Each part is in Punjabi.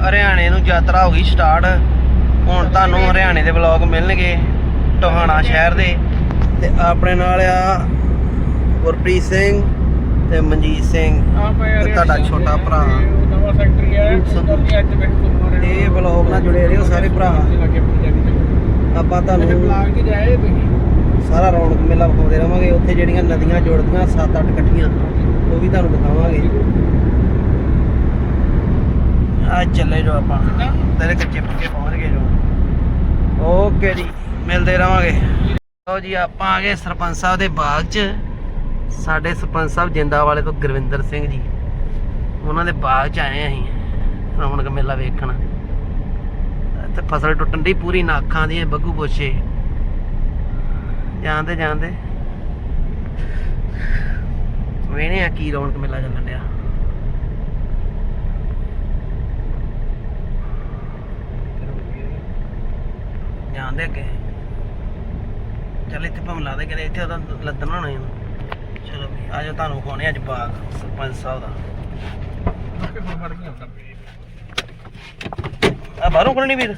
ਹਰਿਆਣੇ ਨੂੰ ਯਾਤਰਾ ਹੋ ਗਈ ਸਟਾਰਟ ਹੁਣ ਤੁਹਾਨੂੰ ਹਰਿਆਣੇ ਦੇ ਵਲੌਗ ਮਿਲਣਗੇ ਟੋਹਾਣਾ ਸ਼ਹਿਰ ਦੇ। ਤੇ ਆਪਣੇ ਨਾਲ ਆ ਗੁਰਪ੍ਰੀਤ ਸਿੰਘ ਤੇ ਮਨਜੀਤ ਸਿੰਘ। ਤੇ ਤੁਹਾਡਾ ਛੋਟਾ ਭਰਾ। ਨਵਾਂ ਹੈ ਇਹ ਵਲੌਗ ਨਾਲ ਜੁੜੇ ਰਹੋ ਸਾਰੇ ਭਰਾ। ਆਪਾਂ ਤੁਹਾਨੂੰ ਸਾਰਾ ਰੌਣਕ ਮੇਲਾ ਵਿਖਾਉਂਦੇ ਰਵਾਂਗੇ। ਉੱਥੇ ਜਿਹੜੀਆਂ ਨਦੀਆਂ ਜੁੜਦੀਆਂ 7-8 ਇਕੱਠੀਆਂ ਉਹ ਵੀ ਤੁਹਾਨੂੰ ਦਿਖਾਵਾਂਗੇ। ਆ ਚੱਲੇ ਜੋ ਆਪਾਂ। ਤੇਰੇ ਕੱਚੇ ਪੱਕੇ ਪਹੁੰਚ ਗਏ ਜੋ। ਓਕੇ ਜੀ, ਮਿਲਦੇ ਰਵਾਂਗੇ। ਲਓ ਜੀ, ਆਪਾਂ ਆ ਗਏ ਸਰਪੰਚ ਸਾਹਿਬ ਦੇ ਬਾਗ 'ਚ। ਸਾਡੇ ਸਰਪੰਚ ਸਾਹਿਬ ਜਿੰਦਾ ਵਾਲੇ ਤੋਂ ਗੁਰਵਿੰਦਰ ਸਿੰਘ ਜੀ। ਉਹਨਾਂ ਦੇ ਬਾਗ 'ਚ ਆਏ ਅਸੀਂ ਰੌਣਕ ਮੇਲਾ ਵੇਖਣ। ਤੇ ਫਸਲ ਟੁੱਟਣ ਦੀ ਪੂਰੀ ਨਾਖਾਂ ਦੀਆਂ, ਬੱਗੂ ਪੋਛੇ। ਜਾਂਦੇ ਜਾਂਦੇ। ਵੇਣੇ ਆ ਕੀ ਰੌਣਕ ਮੇਲਾ ਚੱਲਣ ਡਿਆ। ਜਾਂਦੇ ਅੱਗੇ। ਚੱਲ ਇੱਥੇ ਭਮ ਲਾ ਦੇ ਕਿਤੇ ਇੱਥੇ ਉਹਦਾ ਲੱਦਣਾ ਹੋਣਾ ਚਲੋ ਵੀ ਆਜੋ ਤੁਹਾਨੂੰ ਵਿਖਾਉਣੇ ਅੱਜ ਬਾਗ ਸਰਪੰਚ ਸਾਹਿਬ ਦਾ। ਆ ਬਾਹਰੋਂ ਕਰਨੀ ਵੀਰ।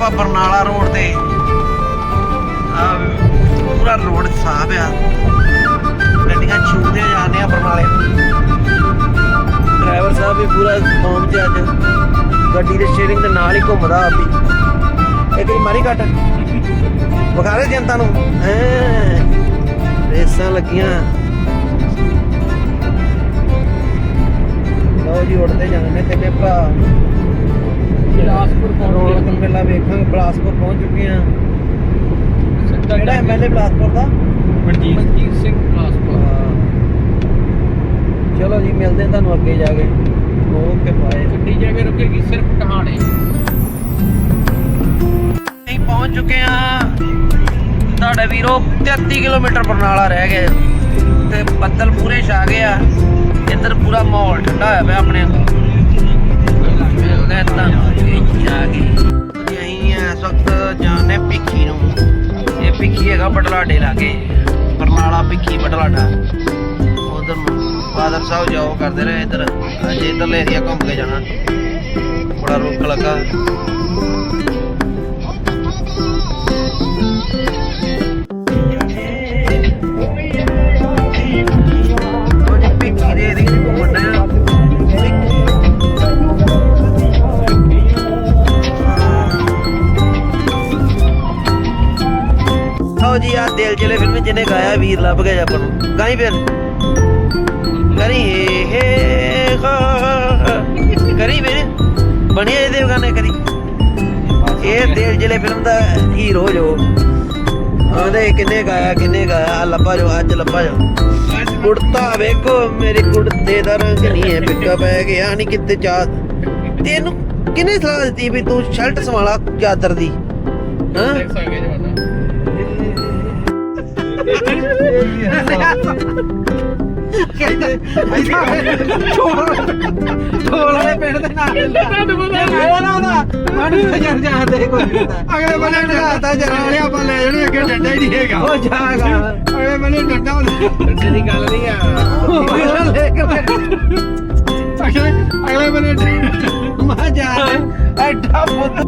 ਆਪਾਂ ਬਰਨਾਲਾ ਰੋਡ ਤੇ, ਆ ਪੂਰਾ ਰੋਡ ਸਾਫ਼ ਆ। ਗੱਡੀਆਂ ਛੂਟਦੇ ਜਾਂਦੇ ਆ ਬਰਨਾਲੇ। ਡਰਾਈਵਰ ਸਾਹਿਬ ਵੀ ਪੂਰਾ ਕੌਮ ਚ ਅੱਜ ਗੱਡੀ ਦੇ ਸਟੀਅਰਿੰਗ ਦੇ ਨਾਲ ਹੀ ਘੁੰਮਦਾ ਆਪ ਹੀ ਮਾਰੀ ਘੱਟ। ਵਿਖਾ ਰਹੇ ਜਨਤਾ ਨੂੰ। ਰੇਸਾਂ ਲੱਗੀਆਂ। ਲਓ ਜੀ ਉੜਦੇ ਜਾਂਦੇ ਨੇ ਤਿੰਨੇ ਭਰਾ। ਬਿਲਾਸਪੁਰ ਪਹੁੰਚ ਗਏ। ਮੇਲਾ ਵੇਖਾਂਗੇ ਬਲਾਸਪੁਰ ਪਹੁੰਚ ਚੁੱਕੇ ਆ ਕਿਹੜਾ ਐਮਐਲਏ ਬਲਾਸਪੁਰ ਦਾ? ਮਨਜੀਤ ਸਿੰਘ। ਬਿਲਾਸਪੁਰ। ਚਲੋ ਜੀ ਮਿਲਦੇ ਤੁਹਾਨੂੰ ਅੱਗੇ ਜਾ ਕੇ। ਓਕੇ ਬਾਏ ਗੱਡੀ ਜਾ ਕੇ ਰੁਕੇਗੀ ਸਿਰਫ ਟਹਾਣੇ। ਅਸੀਂ ਪਹੁੰਚ ਚੁੱਕੇ ਆ ਤੁਹਾਡੇ ਵੀਰੋ 33 ਕਿਲੋਮੀਟਰ ਬਰਨਾਲਾ ਰਹਿ ਗਏ ਤੇ ਬੱਦਲ ਪੂਰੇ ਛਾ ਗਏ ਆ ਇੱਧਰ ਪੂਰਾ ਮਾਹੌਲ ਠੰਡਾ ਹੋਇਆ ਪਿਆ ਆਪਣੇ ਅੱਗੇ ਜਾ ਕੇ ਅਸੀਂ ਇਸ ਵਕਤ ਜਾਣੇ ਭਿੱਖੀ ਨੂੰ। ਇਹ ਭਿੱਖੀ ਹੈਗਾ ਬਟਲਾਡੇ ਲਾਗੇ। ਬਰਨਾਲਾ ਭਿੱਖੀ ਬਟਲਾਡਾ। ਉਧਰ ਫਾਦਰ ਸਾਹਿਬ ਜਾਓ, ਕਰਦੇ ਰਹੇ ਇੱਧਰ। ਅੱਜ ਇੱਧਰਲੇ ਏਰੀਆ ਘੁੰਮ ਕੇ ਜਾਣਾ। ਬੜਾ ਰੁੱਖ ਲੱਗਾ। ਦਿਲ ਚਲੇ ਫਿਲਮ ਜਿਹਨੇ ਗਾਇਆ, ਵੀਰ ਲੱਭ ਗਿਆ ਆਪਾਂ ਨੂੰ। ਗਾਈ ਫਿਰ। ਕਰੀ ਹੇ ਕਰੀ ਵੀਰ। ਬਣਿਆ ਇਹਦੇ ਗਾਣੇ ਕਰੀ ਇਹ ਦਿਲ ਚਲੇ ਫਿਲਮ ਦਾ ਹੀਰੋ ਜੋ। ਆਂਦੇ ਕਿੰਨੇ ਗਾਇਆ ਕਿੰਨੇ ਗਾਇਆ। ਲੱਭਾ ਜੋ, ਅੱਜ ਲੱਭਾ ਜੋ। ਕੁੜਤਾ ਵੇਖੋ, ਮੇਰੇ ਕੁੜਤੇ ਦਾ ਰੰਗ ਨਹੀਂ ਹੈ। ਫਿੱਕਾ ਪੈ ਗਿਆ ਨਹੀਂ ਕਿਤੇ ਚਾਹ। ਤੈਨੂੰ ਕਿਹਨੇ ਸਲਾਹ ਦਿੱਤੀ ਵੀ ਤੂੰ ਸ਼ਰਟ ਸਵਾਲਾ ਚਾਦਰ ਦੀ? ਹਾਂ? ਦੇਖ ਸਕਦੇ ਜਵਾਨਾ ਢੋਲ ਵਾਲੇ ਪਿੰਡ ਦੇ ਨਾਲ ਮਾਨੂੰ ਜਾਂਦੇ ਕੋਈ ਅਗਲੇ ਬੰਨੇ ਡਰਾਤਾ ਜਰਾ ਵਾਲਿਆ ਆਪਾਂ ਲੈ ਜਾਣੇ ਅੱਗੇ ਡੰਡਾ ਹੀ ਨਹੀਂ ਹੈਗਾ ਉਹ ਜਾਗਾ ਅਗਲੇ ਬੰਨੇ ਡੰਡਾ ਡੰਡੇ ਦੀ ਗੱਲ ਨਹੀਂ ਆ ਅਗਲੇ ਅਗਲੇ ਬੰਨੇ ਮਾ ਜਾ ਐਡਾ ਪੁੱਤ